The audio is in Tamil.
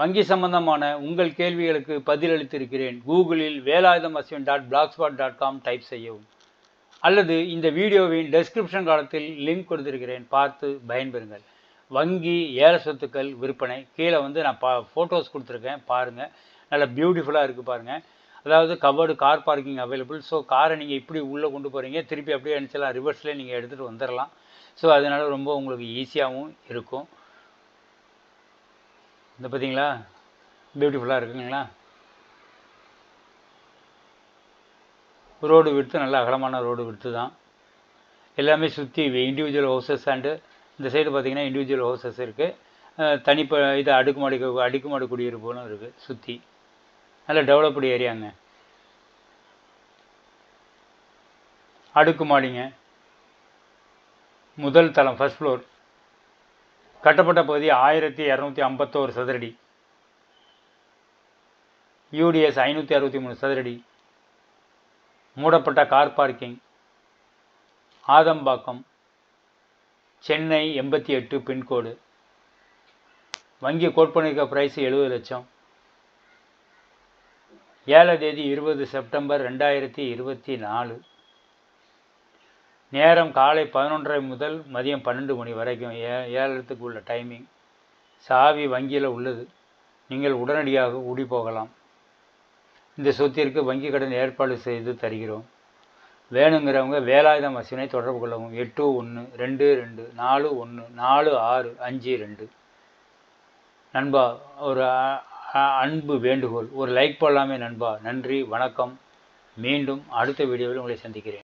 வங்கி சம்பந்தமான உங்கள் கேள்விகளுக்கு பதிலளித்திருக்கிறேன். கூகுளில் Velayudham Ashwin dot blogspot dot com type செய்யவும். அல்லது இந்த வீடியோவின் டெஸ்கிரிப்ஷன் காலத்தில் லிங்க் கொடுத்திருக்கிறேன். பார்த்து பயன்பெறுங்கள். வங்கி ஏல சொத்துக்கள் விற்பனை. கீழே வந்து நான் பா ஃபோட்டோஸ் கொடுத்துருக்கேன். பாருங்கள் நல்ல பியூட்டிஃபுல்லாக இருக்குது பாருங்கள் அதாவது covered car parking available so காரை நீங்கள் இப்படி உள்ளே கொண்டு போகிறீங்க திருப்பி அப்படியே நினச்சலாம் ரிவர்ஸ்லேயே நீங்கள் எடுத்துகிட்டு வந்துடலாம். ஸோ அதனால் ரொம்ப உங்களுக்கு ஈஸியாகவும் இருக்கும். இந்த பார்த்தீங்களா பியூட்டிஃபுல்லாக இருக்குங்களா? ரோடு விடுத்து நல்ல அகலமான ரோடு விடுத்து தான். எல்லாமே சுற்றி இண்டிவிஜுவல் ஹவுசஸ் அண்டு இந்த சைடு பார்த்திங்கன்னா இண்டிவிஜுவல் ஹவுசஸ் இருக்குது தனிப்ப இது அடுக்குமாடி அடுக்குமாடி குடியிருப்புகளும் இருக்குது சுற்றி நல்ல டெவலப்டு ஏரியாங்க அடுக்குமாடிங்க. முதல் தளம் ஃபர்ஸ்ட் ஃப்ளோர் கட்டப்பட்ட பகுதி ஆயிரத்தி இரநூத்தி ஐம்பத்தோரு சதுரடி. யூடிஎஸ் ஐநூற்றி அறுபத்தி மூணு சதுரடி. மூடப்பட்ட கார் பார்க்கிங். ஆதம்பாக்கம். சென்னை எண்பத்தி எட்டு பின்கோடு. வங்கி கோட் பண்ணியிருக்க ப்ரைஸ் எழுபது லட்சம். ஏழை தேதி இருபது செப்டம்பர் ரெண்டாயிரத்தி இருபத்தி நாலு. நேரம் காலை பதினொன்றரை முதல் மதியம் பன்னெண்டு மணி வரைக்கும். ஏ ஏழத்துக்கு உள்ள டைமிங் சாவி வங்கியில் உள்ளது. நீங்கள் உடனடியாக ஊடி போகலாம். இந்த சொத்திற்கு வங்கி கடன் ஏற்பாடு செய்து தருகிறோம். வேணுங்கிறவங்க வேலாயுதம் மசினை தொடர்பு கொள்ளவும். எட்டு ஒன்று ரெண்டு ரெண்டு நாலு ஒன்று நாலு ஆறு அஞ்சு ரெண்டு. நண்பா ஒரு அன்பு வேண்டுகோள். ஒரு லைக் போடலாமே நண்பா. நன்றி வணக்கம். மீண்டும் அடுத்த வீடியோவில் உங்களை சந்திக்கிறேன்.